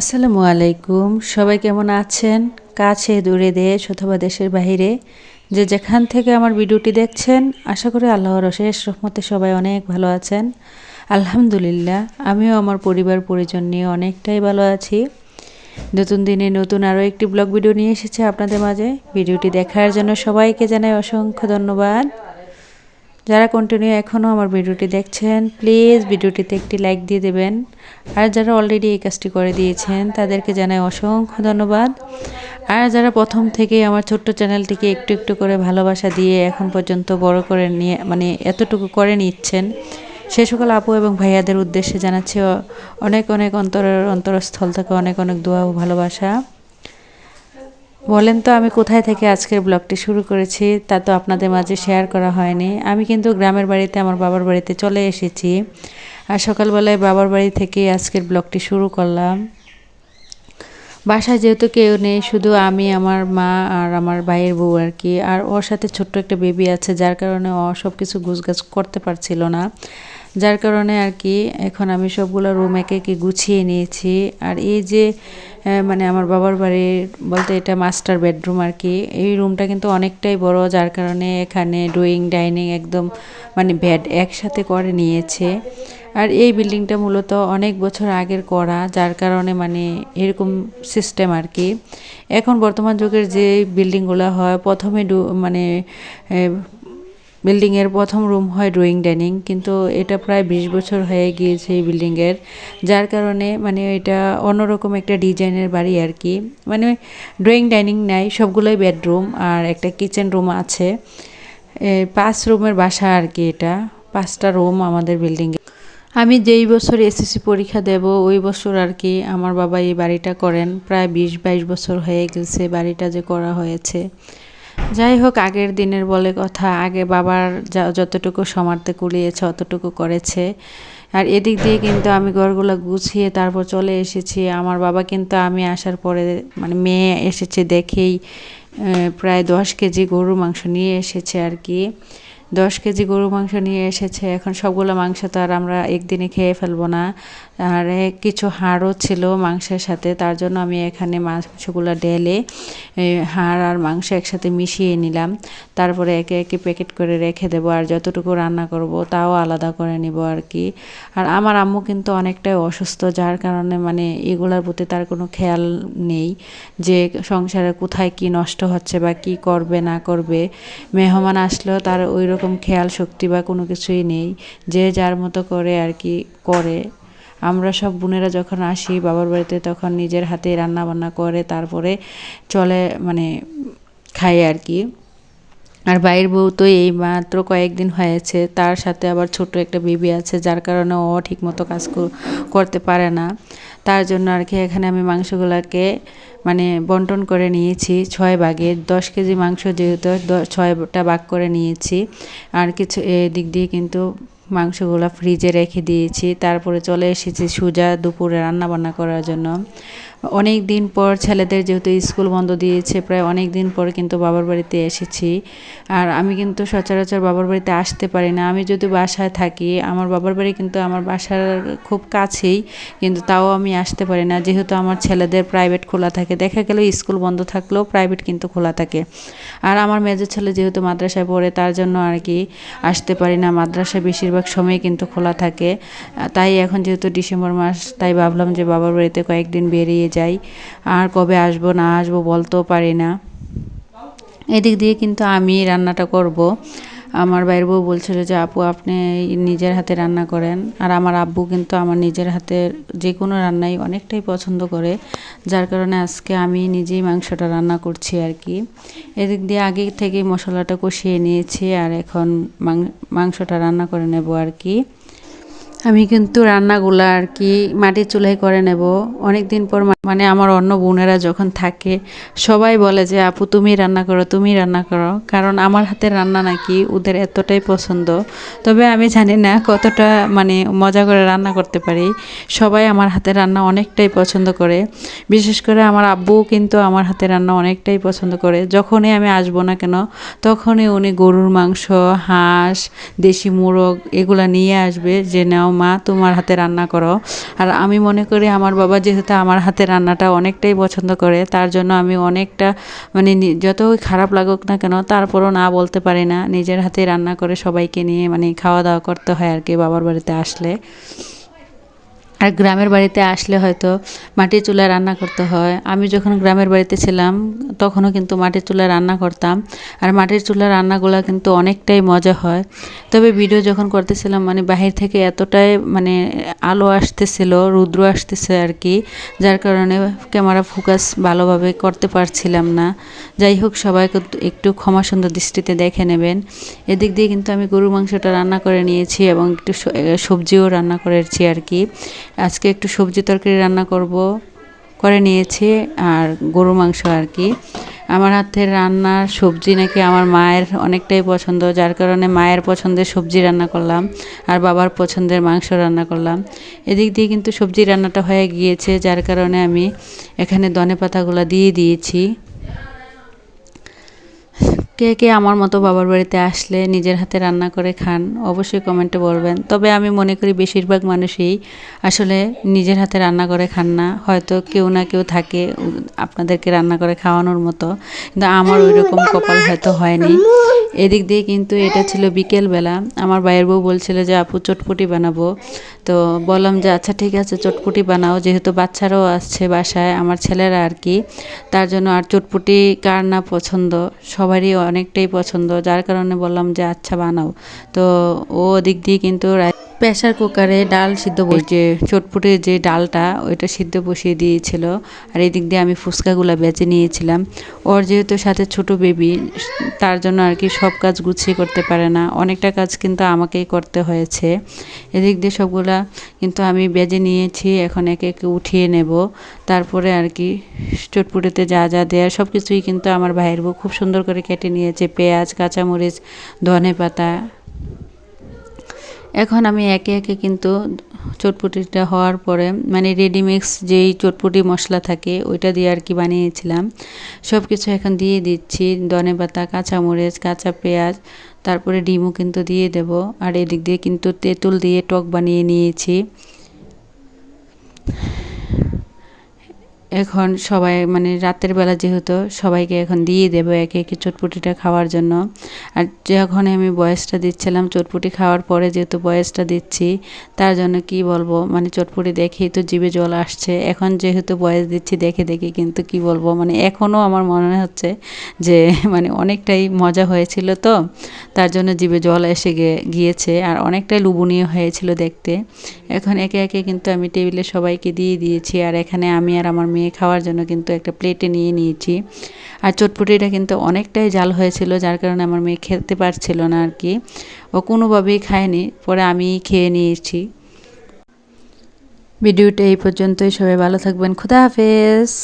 আসসালামু আলাইকুম। সবাই কেমন আছেন? কাছে, দূরে দেশ অথবা দেশের বাইরে যে যেখান থেকে আমার ভিডিওটি দেখছেন, আশা করি আল্লাহর অশেষ রহমতে সবাই অনেক ভালো আছেন। আলহামদুলিল্লাহ, আমিও আমার পরিবার, পরিজন নিয়ে অনেকটাই ভালো আছি। নতুন দিনে নতুন আরও একটি ব্লগ ভিডিও নিয়ে এসেছে আপনাদের মাঝে। ভিডিওটি দেখার জন্য সবাইকে জানাই অসংখ্য ধন্যবাদ। যারা কন্টিনিউ এখনও আমার ভিডিওটি দেখছেন প্লিজ ভিডিওটিতে একটি লাইক দিয়ে দেবেন। আর যারা অলরেডি এই কাজটি করে দিয়েছেন, তাদেরকে জানাই অসংখ্য ধন্যবাদ। আর যারা প্রথম থেকে আমার ছোট্ট চ্যানেলটিকে একটু একটু করে ভালোবাসা দিয়ে এখন পর্যন্ত বড় করে নিয়ে মানে এতটুকু করে নিচ্ছেন, সে সকল আপু এবং ভাইয়াদের উদ্দেশ্যে জানাচ্ছি অনেক অনেক অন্তরের অন্তরস্থল থেকে অনেক অনেক দোয়া ও ভালোবাসা। বলেন তো, আমি কোথায় থেকে আজকের ব্লগটি শুরু করেছি, তা তো আপনাদের মাঝে শেয়ার করা হয়নি। আমি কিন্তু গ্রামের বাড়িতে, আমার বাবার বাড়িতে চলে এসেছি আর সকালবেলায় বাবার বাড়ি থেকে আজকের ব্লগটি শুরু করলাম। বাসায় যেহেতু কেউ নেই, শুধু আমি, আমার মা আর আমার ভাইয়ের বউ আর কি। আর ওর সাথে ছোট্ট একটা বেবি আছে, যার কারণে ও সব কিছু গুছগাছ করতে পারছিল না। যার কারণে আর কি এখন আমি সবগুলো রুম একে একে গুছিয়ে নিয়েছি। আর এই যে মানে আমার বাবার বাড়ির বলতে এটা মাস্টার বেডরুম আর কি, এই রুমটা কিন্তু অনেকটাই বড়, যার কারণে এখানে ড্রয়িং ডাইনিং একদম মানে বেড একসাথে করে নিয়েছে। আর এই বিল্ডিংটা মূলত অনেক বছর আগের করা, যার কারণে মানে এরকম সিস্টেম আর কি। এখন বর্তমান যুগের যে বিল্ডিংগুলো হয়, প্রথমে মানে বিল্ডিংয়ের প্রথম রুম হয় ড্রয়িং ডাইনিং, কিন্তু এটা প্রায় বিশ বছর হয়ে গিয়েছে এই বিল্ডিংয়ের। যার কারণে মানে এটা অন্যরকম একটা ডিজাইনের বাড়ি আর কি। মানে ড্রয়িং ডাইনিং নাই, সবগুলোই বেডরুম আর একটা কিচেন রুম আছে। পাঁচ রুমের বাসা আর কি এটা, পাঁচটা রুম আমাদের বিল্ডিংয়ে আমি যেই বছর এসএসসি পরীক্ষা দেব, ওই বছর আর কি আমার বাবা এই বাড়িটা করেন। প্রায় বিশ বাইশ বছর হয়ে গেছে বাড়িটা যে করা হয়েছে। যাই হোক, আগের দিনের বলে কথা। আগে বাবার যা, যতটুকু সমার্থে কুলিয়েছে অতটুকু করেছে। আর এদিক দিয়ে কিন্তু আমি ঘরগুলো গুছিয়ে তারপর চলে এসেছি। আমার বাবা কিন্তু আমি আসার পরে মানে মেয়ে এসেছে দেখেই প্রায় দশ কেজি গরু মাংস নিয়ে এসেছে আর কি। দশ কেজি গরু মাংস নিয়ে এসেছে। এখন সবগুলো মাংস তো আর আমরা একদিনে খেয়ে ফেলব না। আর কিছু হাড়ও ছিল মাংসের সাথে, তার জন্য আমি এখানে মাংসগুলো ডেলে হাড় আর মাংস একসাথে মিশিয়ে নিলাম। তারপরে একে একে প্যাকেট করে রেখে দেবো আর যতটুকু রান্না করব তাও আলাদা করে নিব আর কি। আর আমার আম্মু কিন্তু অনেকটাই অসুস্থ, যার কারণে মানে এগুলোর প্রতি তার কোনো খেয়াল নেই যে সংসারে কোথায় কি নষ্ট হচ্ছে বা কি করবে, না করবে। মেহমান আসলেও তার ওই রকম খেয়াল শক্তি বা কোনো কিছুই নেই, যে যার মতো করে আর কি করে। আমরা সব বোনেরা যখন আসি বাবার বাড়িতে তখন নিজের হাতে রান্না বান্না করে, তারপরে চলে মানে খাই আর কি। আর বাইরের বউ তো এই মাত্র কয়েকদিন হয়েছে, তার সাথে আবার ছোট একটা বেবি আছে, যার কারণে ও ঠিকমতো কাজ করতে পারে না। তার জন্য আর কি এখানে আমি মাংসগুলোকে মানে বন্টন করে নিয়েছি, ছয় ভাগে। দশ কেজি মাংস যেহেতু ছয়টা ভাগ করে নিয়েছি। আর কিছু দিক দিয়ে কিন্তু মাংসগুলো ফ্রিজে রেখে দিয়েছি। তারপরে চলে এসেছি সুজা দুপুরে রান্না বান্না করার জন্য। অনেক দিন পর ছেলেদের যেহেতু স্কুল বন্ধ দিয়েছে, প্রায় অনেক দিন পর কিন্তু বাবার বাড়িতে এসেছি। আর আমি কিন্তু সচরাচর বাবার বাড়িতে আসতে পারি না। আমি যদি বাসায় থাকি, আমার বাবার বাড়ি কিন্তু আমার বাসার খুব কাছেই, কিন্তু তাও আমি আসতে পারি না। যেহেতু আমার ছেলেদের প্রাইভেট খোলা থাকে, দেখা গেল স্কুল বন্ধ থাকলেও প্রাইভেট কিন্তু খোলা থাকে। আর আমার মেজর ছেলে যেহেতু মাদ্রাসায় পড়ে, তার জন্য আর কি আসতে পারি না। মাদ্রাসায় বেশিরভাগ সময় কিন্তু খোলা থাকে। তাই এখন যেহেতু ডিসেম্বর মাস, তাই ভাবলাম যে বাবার বাড়িতে কয়েকদিন বেরিয়ে যাই। আর কবে আসব, না আসব বলতেও পারি না। এদিক দিয়ে কিন্তু আমি রান্নাটা করব। আমার বাইরের বউ বলছিল যে, আপু, আপনি নিজের হাতে রান্না করেন। আর আমার আব্বু কিন্তু আমার নিজের হাতে যে কোনো রান্নাই অনেকটাই পছন্দ করে। যার কারণে আজকে আমি নিজেই মাংসটা রান্না করছি আর কি। এদিক দিয়ে আগে থেকেই মশলাটা কষিয়ে নিয়েছি আর এখন মাংসটা রান্না করে নেব আর কি। আমি কিন্তু রান্নাগুলো আর কি মাটির চুলাই করে নেব। অনেক দিন পর মানে আমার অন্য বোনেরা যখন থাকে, সবাই বলে যে, আপু, তুমি রান্না করো, তুমি রান্না করো। কারণ আমার হাতের রান্না নাকি ওদের এতটাই পছন্দ। তবে আমি জানি না কতটা মানে মজা করে রান্না করতে পারি। সবাই আমার হাতের রান্না অনেকটাই পছন্দ করে। বিশেষ করে আমার আব্বুও কিন্তু আমার হাতের রান্না অনেকটাই পছন্দ করে। যখনই আমি আসব না কেন, তখনই উনি গরুর মাংস, হাঁস, দেশি মোরগ এগুলা নিয়ে আসবে যে, নাও মা, তোমার হাতে রান্না করো। আর আমি মনে করি আমার বাবা যেহেতু আমার হাতে রান্নাটা অনেকটাই পছন্দ করে, তার জন্য আমি অনেকটা মানে যতই খারাপ লাগুক না কেন, তারপরও না বলতে পারি না। নিজের হাতে রান্না করে সবাইকে নিয়ে মানে খাওয়া দাওয়া করতে হয় আর কি বাবার বাড়িতে আসলে। আর গ্রামের বাড়িতে আসলে হয়তো মাটির চুলায় রান্না করতে হয়। আমি যখন গ্রামের বাড়িতে ছিলাম, তখনও কিন্তু মাটির চুলায় রান্না করতাম। আর মাটির চুলার রান্নাগুলো কিন্তু অনেকটাই মজা হয়। তবে ভিডিও যখন করতেছিলাম মানে বাহির থেকে এতটাই মানে আলো আসতেছিল, রুদ্র আসতেছে আর কি, যার কারণে ক্যামেরা ফোকাস ভালোভাবে করতে পারছিলাম না। যাই হোক, সবাইকে একটু ক্ষমা সুন্দর দৃষ্টিতে দেখে নেবেন। এদিক দিয়ে কিন্তু আমি গরুর মাংসটা রান্না করে নিয়েছি এবং একটু সবজিও রান্না করেছি আর কি। আজকে একটু সবজি তরকারি রান্না করব, করে নিয়েছি, আর গরু মাংস আর কি। আমার হাতের রান্নার সবজি নাকি আমার মায়ের অনেকটাই পছন্দ, যার কারণে মায়ের পছন্দের সবজি রান্না করলাম, আর বাবার পছন্দের মাংস রান্না করলাম। এদিক দিয়ে কিন্তু সবজি রান্নাটা হয়ে গিয়েছে, যার কারণে আমি এখানে ধনে পাতাগুলো দিয়ে দিয়েছি। কে কে আমার মতো বাবার বাড়িতে আসলে নিজের হাতে রান্না করে খান, অবশ্যই কমেন্টে বলবেন। তবে আমি মনে করি বেশিরভাগ মানুষই আসলে নিজের হাতে রান্না করে খান না। হয়তো কেউ না কেউ থাকে আপনাদেরকে রান্না করে খাওয়ানোর মতো। কিন্তু আমার ওই রকম কপাল হয়তো হয়নি। এদিক দিয়ে কিন্তু এটা ছিল বিকেলবেলা। আমার ভাইয়ের বউ বলছিল যে, আপু, চটপটি বানাবো। তো বললাম যে আচ্ছা ঠিক আছে, চটপটি বানাও। যেহেতু বাচ্চারাও আসছে বাসায়, আমার ছেলেরা আর কি, তার জন্য আর চটপটি কার না পছন্দ? সবারই অনেকটাই পছন্দ যার কারণে বললাম যে আচ্ছা বানাও। তো ও দিক দিয়ে কিন্তু প্রেশার কুকারে ডাল সিদ্ধ বস যে চটপটির যে ডালটা ওইটা সিদ্ধ বসিয়ে দিয়েছিল। আর এই দিক দিয়ে আমি ফুচকাগুলো বেঁচে নিয়েছিলাম। ওর যেহেতু সাথে ছোট বেবি তার জন্য আর কি সব কাজ গুছিয়ে করতে পারে না। অনেকটা কাজ কিন্তু আমাকেই করতে হয়েছে। এদিক দিয়ে সবগুলা কিন্তু আমি বেজে নিয়েছি এখন একে একে উঠিয়ে নেব। তারপরে আর কি চটপুটিতে যা যা দেয়া সব কিছুই কিন্তু আমার ভাইয়ের বউ খুব সুন্দর করে কেটে নিয়েছে। পেঁয়াজ কাঁচামরিচ ধনে পাতা এখন আমি একে একে কিন্তু চটপটিটা হওয়ার পরে মানে রেডিমিক্স যেই চটপটি মশলা থাকে, ওইটা দিয়ে আর কি বানিয়েছিলাম। সব কিছু এখন দিয়ে দিচ্ছি, ধনে পাতা, কাঁচামরিচ, কাঁচা পেঁয়াজ, তারপরে ডিমও কিন্তু দিয়ে দেব। আর এদিক দিয়ে কিন্তু তেঁতুল দিয়ে টক বানিয়ে নিয়েছি। এখন সবাই মানে রাতের বেলা যেহেতু সবাইকে এখন দিয়ে দেবো একে একে চটপটিটা খাওয়ার জন্য। আর যখন আমি বয়সটা দিচ্ছিলাম চটপটি খাওয়ার পরে যেহেতু বয়সটা দিচ্ছি, তার জন্য কি বলব? মানে চটপটি দেখেই তো জিভে জল আসছে। এখন যেহেতু বয়স দিচ্ছি দেখে দেখে কিন্তু কি বলব? মানে এখনও আমার মনে হচ্ছে যে মানে অনেকটাই মজা হয়েছিল তো, তার জন্য জিভে জল এসে গিয়েছে। আর অনেকটাই লুবনীয় হয়েছিল দেখতে। এখন একে একে কিন্তু আমি টেবিলে সবাইকে দিয়ে দিয়েছি। আর এখানে আমি আর আমার মেয়ে খাওয়ার জন্য কিন্তু একটা প্লেটে নিয়ে নিয়েছি। আর চটপটিটা কিন্তু অনেকটাই জাল হয়েছিল, যার কারণে আমার মেয়ে খেতে পারছিল না আর কি। ও কোনোভাবেই খায়নি, পরে আমি খেয়ে নিয়েছি। ভিডিওটা এই পর্যন্তই, সবাই ভালো থাকবেন, খুদা হাফেজ।